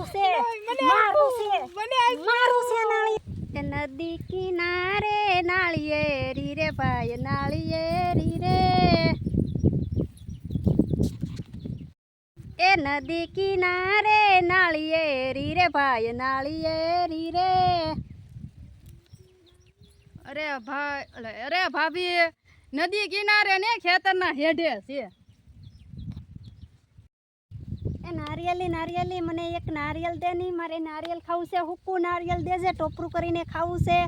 મારું છે મારું છે મારું છે નાળી એ નદી કિનારે નાળિયેરી રે ભાઈ નાળિયેરી રે એ નદી કિનારે નાળિયેરી રે ભાઈ નાળિયેરી રે અરે ભાઈ અરે ભાભી નદી કિનારે ને ખેતરના હેઢે છે. નારિયેલી નારિયેલી, મને એક નારિયેલ દે નહીં, મારે નારિયેલ ખાવું છે, હુક્કું નારિયેલ દેજે ટોપરું કરીને ખાવું છે.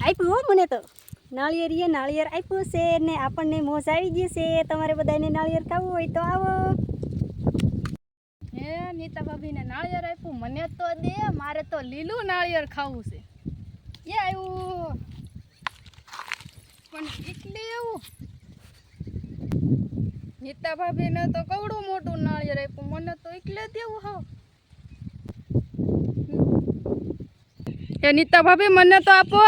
આપ્યું હો મને તો. નાળિયેરીએ નાળિયેર આપ્યું છે ને આપણને મોજ આવી ગઈ છે. તમારે બધાને નાળિયેર ખાવું હોય તો આવો. હે નીતા ભાભીને નાળિયેર આપ્યું મને તો દે, મારે તો લીલું નાળિયેર ખાવું છે. એ આવ્યું પણ એટલે એવું. નીતા ભાભીને તો કવડું મોટું નાળિયેર આપ્યું. મને તો એટલે દેવું હા. એ નીતા ભાભી મને તો આપો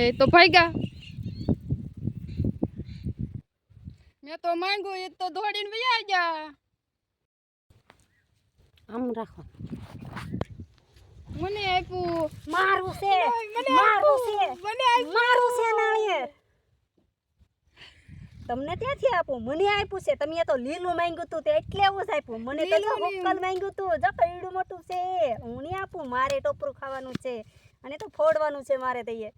એ તો ભાગ્યા. મેં તો માંગ્યું એ તો દોડીને વયા ગયા. આમ રાખો. મને આપ્યું. મારું છે. મારું છે. મને મારું છે નાળિયેર. તમને ત્યાંથી આપું મને આપ્યું છે. તમે તો લીલું માંગ્યું તું તે એટલે એવું જ આપ્યું. મને તો. હોક્કલ માંગ્યું તું જો કઈડું મોટું છે. હું નહીં આપું મારે ટોપરું ખાવાનું છે. અને તો ફોડવાનું છે મારે તઈએ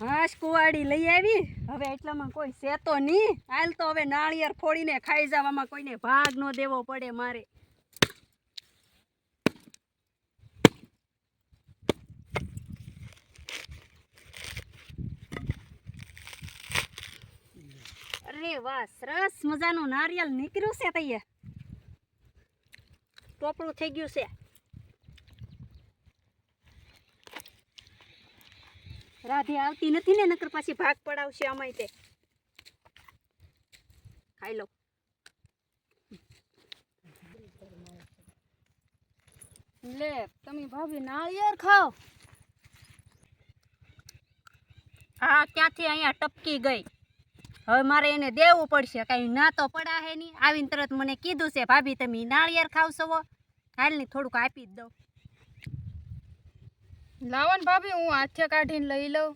હાશ કુવાડી લઈ આવી. હવે એટલામાં કોઈ છે તો નહીં. હાલ તો હવે નાળિયેર ફોડીને ખાઈ જવામાં કોઈને ભાગ ન દેવો પડે મારે. અરે વાહ, સરસ મજાનું નારિયેલ નીકળ્યું છે તૈયે ટોપડું થઈ ગયું છે. રાધે આવતી નથી ને, નકર પાછી ભાગ પડાવશે અમાય તે. ખાઈ લો. લે, તમે ભાભી નાળિયેર ખાઓ. હા ક્યાંથી અહીંયા ટપકી ગઈ. હવે મારે એને દેવું પડશે કાંઈ ના તો પડા હે નહીં. આવીને તરત મને કીધું છે ભાભી તમે નાળિયેર ખાવશો હાલની થોડુંક આપી જ દઉં. લાવો ને ભાભી હું હાથે કાઢીને લઈ લઉં.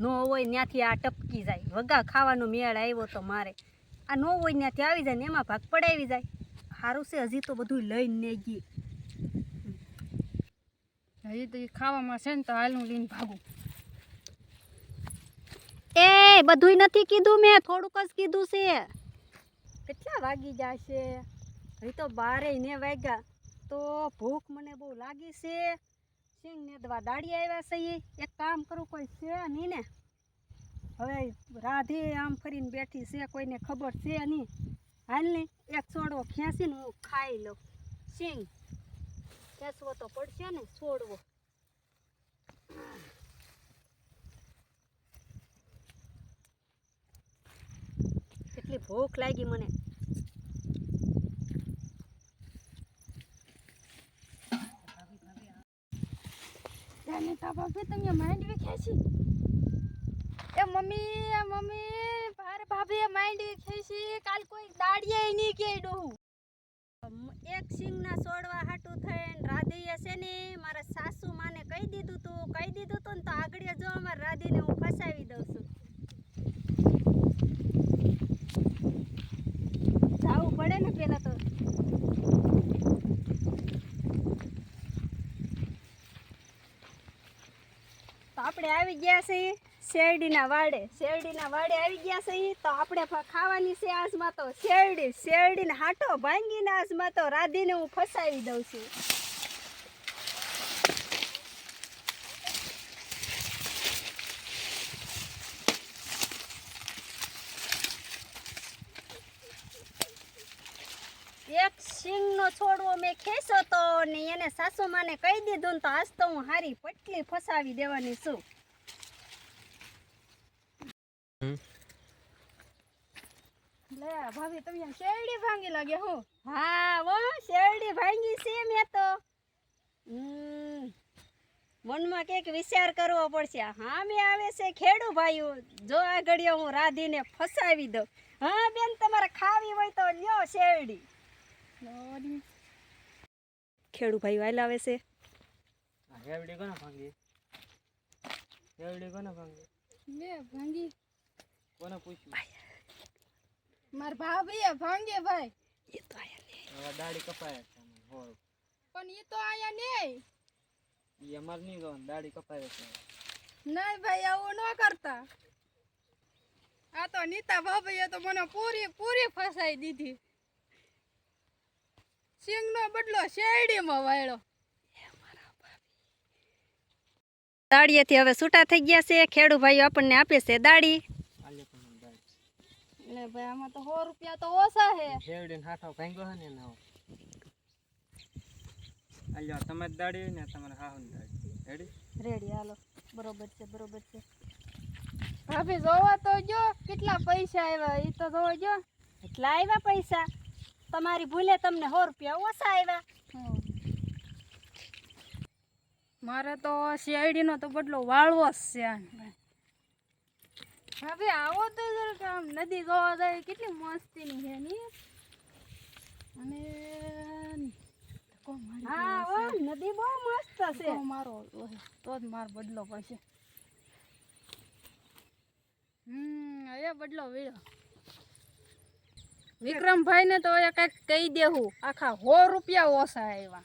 નો હોય ત્યાંથી આ ટપકી જાય. વગા ખાવાનો મેળ આવ્યો તો મારે. આ નો હોય ત્યાંથી આવી જાય ને એમાં ભાગ પડાવી જાય. સારું છે હજી તો બધું લઈને નહીં ગઈ હજી તો ખાવામાં છે ને તો હાલ હું લઈને ભાગું. એ બધુંય નથી કીધું મેં થોડુંક જ કીધું છે. કેટલા વાગી જશે? હજી તો બારે ને વાગ્યા. તો ભૂખ મને બહુ લાગી છે. સિંગ ને દવા દાડી આવ્યા છે. એક કામ કરું કોઈ છે નહીં ને. હવે રાધે આમ ફરીને બેઠી છે કોઈને ખબર છે નહીં. હાલ ને, એક છોડવો ખેંચીને હું ખાઈ લઉં. સિંગ ખેંચવો તો પડશે ને છોડવો કેટલી ભૂખ લાગી મને. તમે માંડવી ખેંચી. એ મમ્મી એ મમ્મી. ભાભી માંડવી ખેંચી કાલ કોઈ દાડીએ નહીં કે ડોહું. એક સિંગના છોડવા હાટું થઈને રાધીએ છે ને મારા સાસુ માને કહી દીધું તું કહી દીધું તું ને તો આગળ જો અમારા રાધીને હું ફસાવી દઉં છું. જાવું પડે ને પેલા તો આપણે આવી ગયા છીએ. શેરડીના વાડે શેરડીના વાડે આવી ગયા છે તો આપણે ખાવાની છે આજમાં તો શેરડી, શેરડીને હાટો ભાંગીને આજમાં તો રાધીને હું ફસાવી દઉં છું. એક સિંગનો છોડવો મેં ખેંચ્યો તો ને એને સાસુમાને કહી દીધું તો આજ તો હું હારી પટલી ફસાવી દેવાની છું. નીતા ભાભી તમે શેરડી ભાંગી લાગે હું? હા વો શેરડી ભાંગી છે મેં તો. હમ, મનમાં કંઈક વિચાર કરવો પડશે. હા મેં આવે છે ખેડુ ભાઈઓ. જો આ ઘડીએ હું રાધીને ફસાવી દઉં. હા બેન તમારે ખાવી હોય તો લ્યો શેરડી. ખેડુ ખેડૂ ભાઈઓ આયલા આવે છે. શેરડી કોને ભાંગી? શેરડી કોને ભાંગી? લે ભાંગી. કોને પૂછ્યું? માર ભાભીએ ભાંગે ભાઈ. એ તો આયા લે. હવે દાઢી કપાય છે પણ એ તો આયા નહીં એ અમાર નહીં ગવાનું દાઢી કપાય છે. નહીં ભાઈ આવું ન કરતા. આ તો નીતા ભાભીએ તો મને પૂરી પૂરી ફસાઈ દીધી. સિંગનો બદલો શેરડીમાં વાળ્યો. દાડીએથી હવે છૂટા થઈ ગયા છે. ખેડૂ ભાઈઓ આપણને આપે છે દાડી દાઢી. એટલે ભાઈ આમાં તો સો રૂપિયા તો ઓછા છે. ને હાથો ભાંગ્યો છે ને એના અલ્યો તમે દાડી ને તમારે હાહુ દાઢી. રેડી રેડી હાલો. બરોબર છે બરોબર છે. ભાભી જોવા તો જો કેટલા પૈસા આવ્યા એ તો જોવા જો. એટલા આવ્યા પૈસા? તમારી ભૂલે તમને સો રૂપિયા ઓછા આવ્યા મારે તો શેરડીનો તો બદલો વાળવો જ છે. ભાભી આવો તો આમ નદી ગોવા જાય કેટલી મસ્તીની છે ની? અને હા ઓ નદી બહુ મસ્ત છે. મારો તો જ માર બદલો પડશે. હમ એ બદલો વીડો વિક્રમભાઈ ને તો એ કંઈક કહી દેવું આખા સો રૂપિયા ઓછા આવ્યા